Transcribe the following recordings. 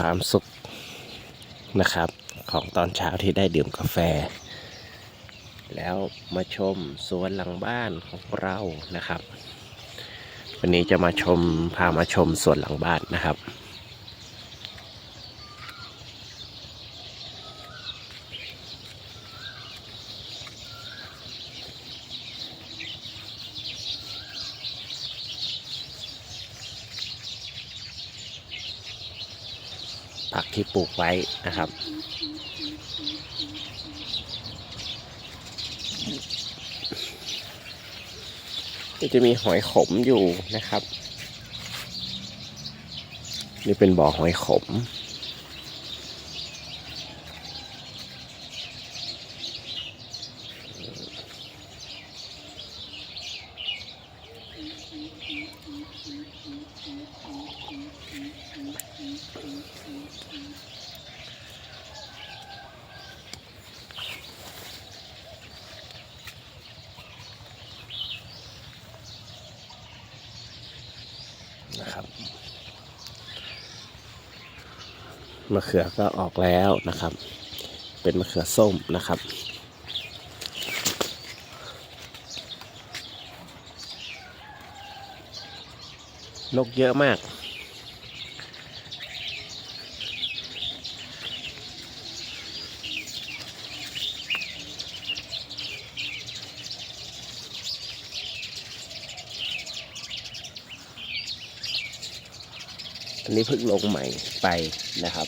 ความสุขนะครับ ของตอนเช้าที่ได้ดื่มกาแฟ แล้วมาชมสวนหลังบ้านของเรานะครับ วันนี้จะมาชมพามาชมสวนหลังบ้านนะครับ ผักที่ปลูกไว้นะครับก็จะมีหอยขมอยู่นะครับ นี่เป็นบ่อหอยขม นะครับมะเขือก็ออกแล้วนะครับ เป็นมะเขือส้มนะครับ นกเยอะมาก อันนี้เพิ่งลงใหม่ไปนะครับ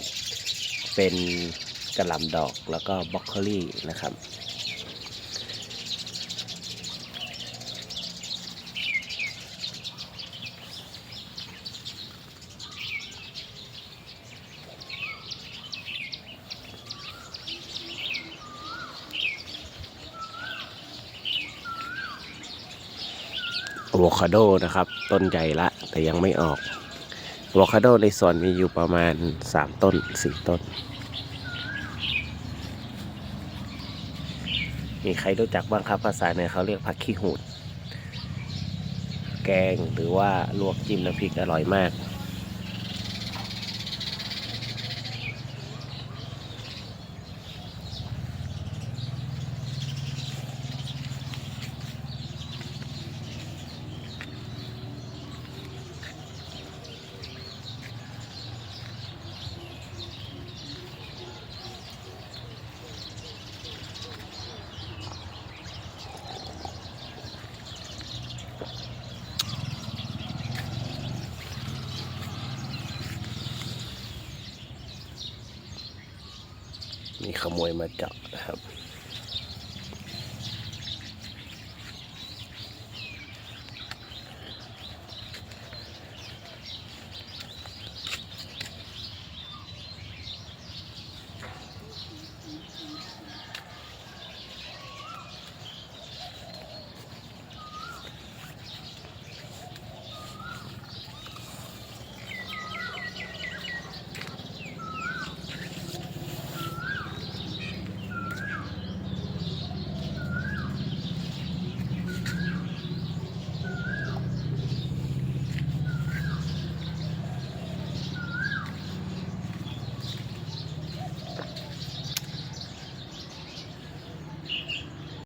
เป็นกระหล่ำดอกแล้วก็บล็อกโคลี่นะครับ วคาโดนะครับ ต้นใหญ่ละ แต่ยังไม่ออกอะโวคาโดในสวนมีอยู่ประมาณ 3 ต้น 4 ต้น มีใครรู้จักบ้างครับภาษาเนี่ยเขาเรียกผักขี้หูด แกงหรือว่าลวกจิ้มน้ำพริกอร่อยมาก มีขโมยมาเจาะนะครับ